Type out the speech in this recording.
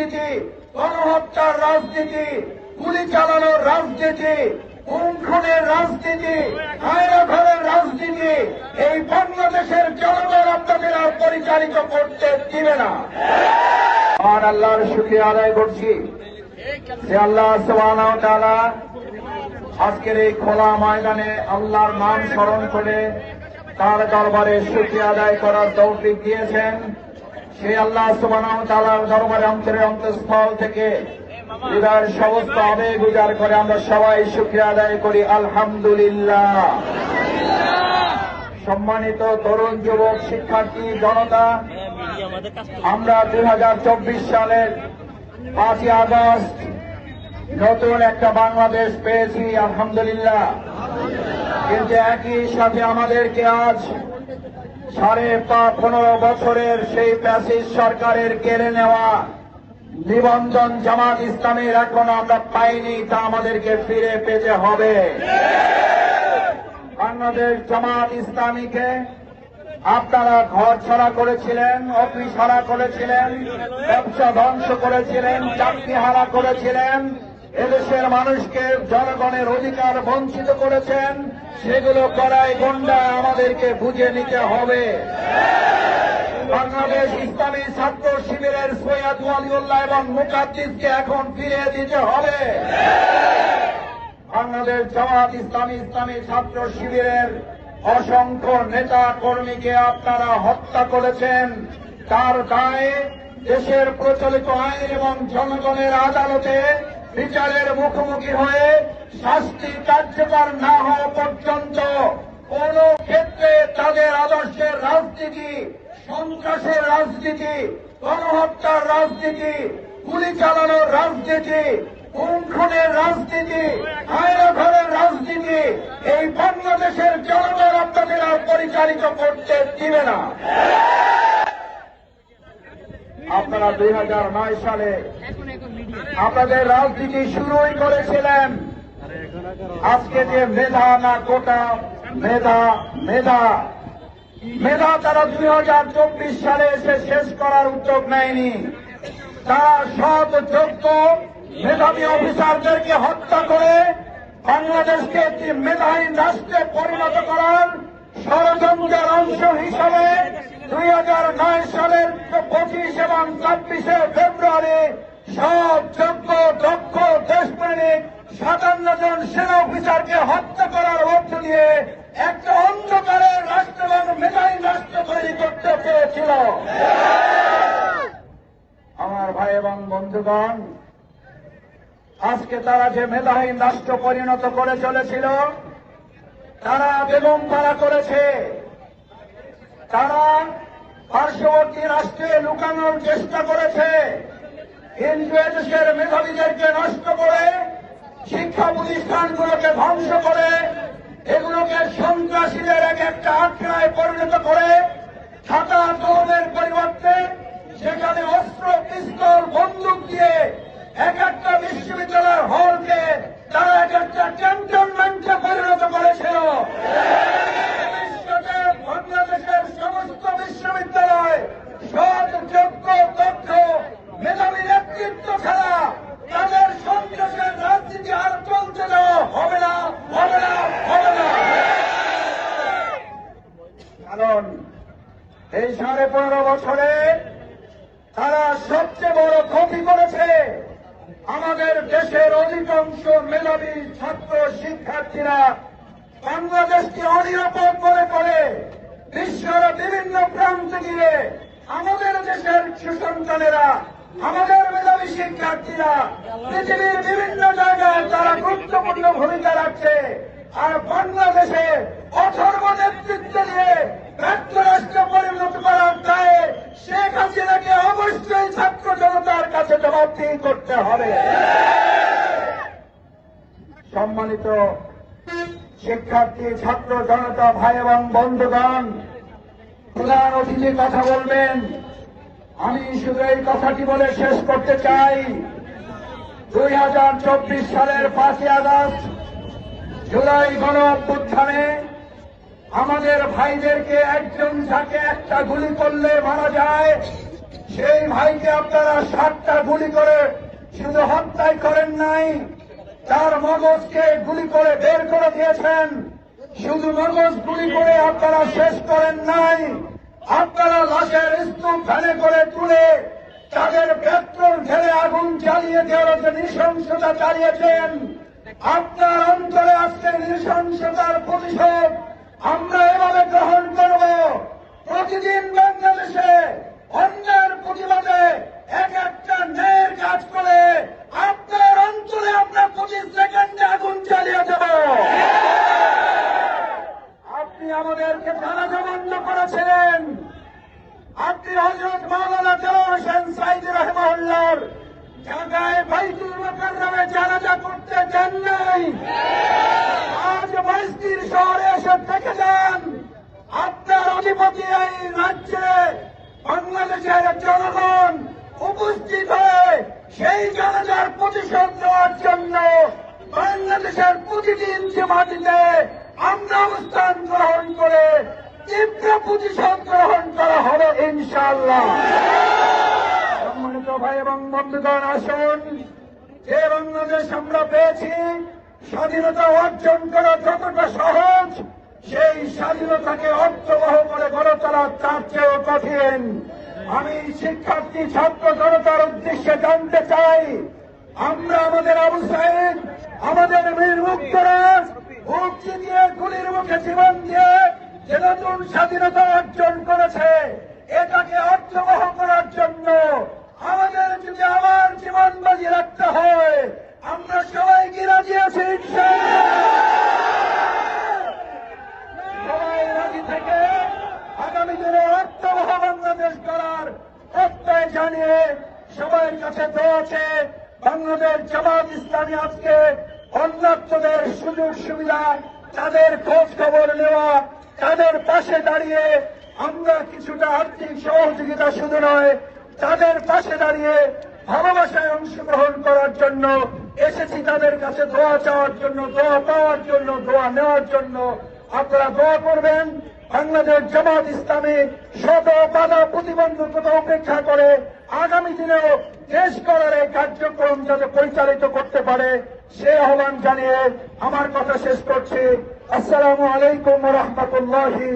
রাজনীতি গণহত্যার রাজনীতি, গুলি চালানোর রাজনীতি খুনের রাজনীতি হায়রা রাজনীতি, এই বাংলাদেশের জনগণ আপনাদের আর পরিচালিত করতে দিবে না। আর আল্লাহর শুক্রিয়া আদায় করছি। যে আল্লাহ, সুবহানাহু আজকের এই খোলা ময়দানে আল্লাহর নাম স্মরণ করে তার দরবারে শুক্রিয়া আদায় করার তৌফিক দিয়েছেন। সেই আল্লাহ সুবহানাহু দরবারে অন্তরে অন্তঃস্থল থেকে হৃদয়ের সমস্ত আবেগ উজাড় করে আমরা সবাই শুক্রিয়া আদায় করি। আলহামদুলিল্লাহ। সম্মানিত তরুণ যুবক, শিক্ষার্থী, জনতা, আমরা দু হাজার চব্বিশ সালের পাঁচই আগস্ট নতুন একটা বাংলাদেশ পেয়েছি, আলহামদুলিল্লাহ। কিন্তু একই সাথে আমাদেরকে আজ সাড়ে পনেরো বছরের সেই প্যাসিস সরকারের কেড়ে নেওয়া নিবন্ধন জামাত ইসলামের এখন আমরা পাইনি, তা আমাদেরকে ফিরে পেতে হবে। বাংলাদেশ জামাত ইসলামীকে আপনারা ঘর ছাড়া করেছিলেন, অফিস হারা করেছিলেন, ব্যবসা ধ্বংস করেছিলেন, চাকরি হারা করেছিলেন। এদেশের মানুষকে জনগণের অধিকার বঞ্চিত করেছেন, সেগুলো করায় গন্ডা আমাদেরকে বুঝে নিতে হবে। বাংলাদেশ ইসলামী ছাত্র শিবিরের সৈয়দ ওয়ালিউল্লাহ এবং মুকাদ্দিসকে এখন ফিরিয়ে দিতে হবে। বাংলাদেশ জামাত ইসলামী ইসলামী ছাত্র শিবিরের অসংখ্য নেতা কর্মীকে আপনারা হত্যা করেছেন। তার দায়ে দেশের প্রচলিত আইন এবং জনগণের আদালতে বিচারের মুখোমুখি হয়ে শাস্তি কার্যকর না হওয়া পর্যন্ত কোন ক্ষেত্রে তাদের আদর্শের রাজনীতি, সন্ত্রাসের রাজনীতি, গণহত্যার রাজনীতি, গুলি চালানোর রাজনীতি খুনের রাজনীতি, হায়রা ঘরের রাজনীতি, এই বাংলাদেশের জনগণ আপনাদের আর পরিচালিত করতে দিবে না। আপনারা দুই হাজার নয় সালে আপনাদের রাজনীতি শুরুই করেছিলেন। আজকে যে মেধা না কোটা, মেধা মেধা। মেধা তারা দুই হাজার চব্বিশ সালে এসে শেষ করার উদ্যোগ নেয়নি। তারা সৎ, যোগ্য, মেধাবী অফিসারদেরকে হত্যা করে বাংলাদেশকে একটি মেধাহীন রাষ্ট্রে পরিণত করার ষড়যন্ত্রের অংশ হিসাবে দুই হাজার নয় সালের পঁচিশ এবং ছাব্বিশে ফেব্রুয়ারি সব যোগ্য, দক্ষ, দেশপ্রেমিক, সাতান্ন জন সেনা অফিসারকে হত্যা করার মধ্য দিয়ে একটা অন্ধকারের রাষ্ট্র এবং মেধাহীন রাষ্ট্র তৈরি করতে চেয়েছিল। আমার ভাই এবং বন্ধুগণ, আজকে তারা যে মেধাহীন রাষ্ট্র পরিণত করে চলেছিল, তারা বেগম পাড়া করেছে। তারা পার্শ্ববর্তী রাষ্ট্রে লুকানোর চেষ্টা করেছে। কিন্তু এদেশের মেধাবীদেরকে নষ্ট করে, শিক্ষা প্রতিষ্ঠানগুলোকে ধ্বংস করে, এগুলোকে সন্ত্রাসীদের এক একটা আটকায় পরিণত করে ছাতা কলমের পরিবর্তে সেখানে অস্ত্র, পিস্তল, বন্দুক দিয়ে এক একটা বিশ্ববিদ্যালয়ের হলকে তারা এক একটা ক্যান্টনমেন্টে পরিণত করেছিল ভবিষ্যতে বাংলাদেশের সমস্ত বিশ্ববিদ্যালয় সৎ যোগ্য দক্ষ মেধাবী নেতৃত্ব ছাড়া তাদের সন্ত্রাসের রাজনীতি আর চলতে দেওয়া হবে না হবে না হবে না কারণ এই সাড়ে পনেরো বছরে তারা সবচেয়ে বড় ক্ষতি করেছে আমাদের দেশের অধিকাংশ মেধাবী ছাত্র শিক্ষার্থীরা বাংলাদেশকে অনিরাপদ মনে করে বিশ্বের বিভিন্ন প্রান্তে গিয়ে আমাদের দেশের সুসন্তানেরা, আমাদের মেধাবী শিক্ষার্থীরা পৃথিবীর বিভিন্ন জায়গায় তারা গুরুত্বপূর্ণ ভূমিকা রাখছে। আর বাংলাদেশে অথর্ব নেতৃত্ব দিয়ে ব্যর্থ পরিণত করার দায়ে শেখ হাসিনাকে অবশ্যই ছাত্র জনতার কাছে জবাবদিহি করতে হবে। সম্মানিত শিক্ষার্থী, ছাত্র জনতা, ভাই এবং বন্ধুগণ প্রধান অতিথি কথা বলবেন। আমি শুধু এই কথাটি বলে শেষ করতে চাই। দুই হাজার চব্বিশ সালের পাঁচই আগস্ট জুলাই গণ অভ্যুত্থানে আমাদের ভাইদেরকে একজন যাকে একটা গুলি করলে মারা যায়, সেই ভাইকে আপনারা সাতটা গুলি করে শুধু হত্যাই করেন নাই, তার মগজকে গুলি করে বের করে দিয়েছেন। শুধু মগজ গুলি করে আপনারা শেষ করেন নাই, আপনারা লাশের স্তূপ ভ্যানে করে তুলে তাদের পেট্রোল ঢেলে আগুন জ্বালিয়ে দেওয়ার যে নৃশংসতা চালিয়েছেন আপনার অন্তরে আজকে নৃশংসতার প্রতিশোধ আমরা এভাবে গ্রহণ করব। প্রতিদিন বাংলাদেশে অন্যের প্রতিবাদে এক একটা ন্যায়ের থেকে যান আপনার অধিপতি এই রাজ্যে বাংলাদেশের জনগণ উপস্থিত হয়ে সেই জানাজার প্রতিশোধ নেওয়ার জন্য বাংলাদেশের প্রতিটি ইঞ্চি মাটিতে আমরা অবস্থান গ্রহণ করে তীব্র প্রতিশোধ গ্রহণ করা হবে ইনশাআল্লাহ। সম্মানিত ভাই এবং বন্ধুগণ, আসুন, যে বাংলাদেশ আমরা পেয়েছি, স্বাধীনতা অর্জন করা যতটা সহজ সেই স্বাধীনতাকে অর্থবহ করে গড়ে তোলা তার চেয়েও কঠিন। আমি শিক্ষার্থী, ছাত্র জনতার উদ্দেশ্যে জানতে চাই, আমরা আমাদের আবু সাহেব আমাদের বীর মুক্তরাজ মুক্তি দিয়ে গুলির মুখে জীবন দিয়ে যে নতুন স্বাধীনতা অর্জন করেছে, এটাকে অর্থবহ করার জন্য আমাদের যদি আবার জীবন বাজি রাখতে হয়, আমরা সবাই কি রাজি আছি রাজি থেকে আগামী দিনে অর্থবহ বাংলাদেশ করার প্রত্যয় জানিয়ে সবার কাছে দোয়াছে বাংলাদেশ জামাত ইসলামী আজকে অন্যান্যদের সুযোগ সুবিধা, তাদের খোঁজ খবর নেওয়া, তাদের পাশে দাঁড়িয়ে আমরা কিছুটা আর্থিক সহযোগিতা শুধু নয়, তাদের পাশে দাঁড়িয়ে ভালোবাসায় অংশগ্রহণ করার জন্য এসেছি তাদের কাছে দোয়া চাওয়ার জন্য, দোয়া পাওয়ার জন্য, দোয়া নেওয়ার জন্য। আপনারা দোয়া করবেন বাংলাদেশ জামাত ইসলামী শত বাধা প্রতিবন্ধকতা উপেক্ষা করে আগামী দিনেও দেশ করার এই কার্যক্রম যাতে পরিচালিত করতে পারে, সে আহ্বান জানিয়ে আমার কথা শেষ করছি। আসসালামু আলাইকুম রহমতুল্লাহি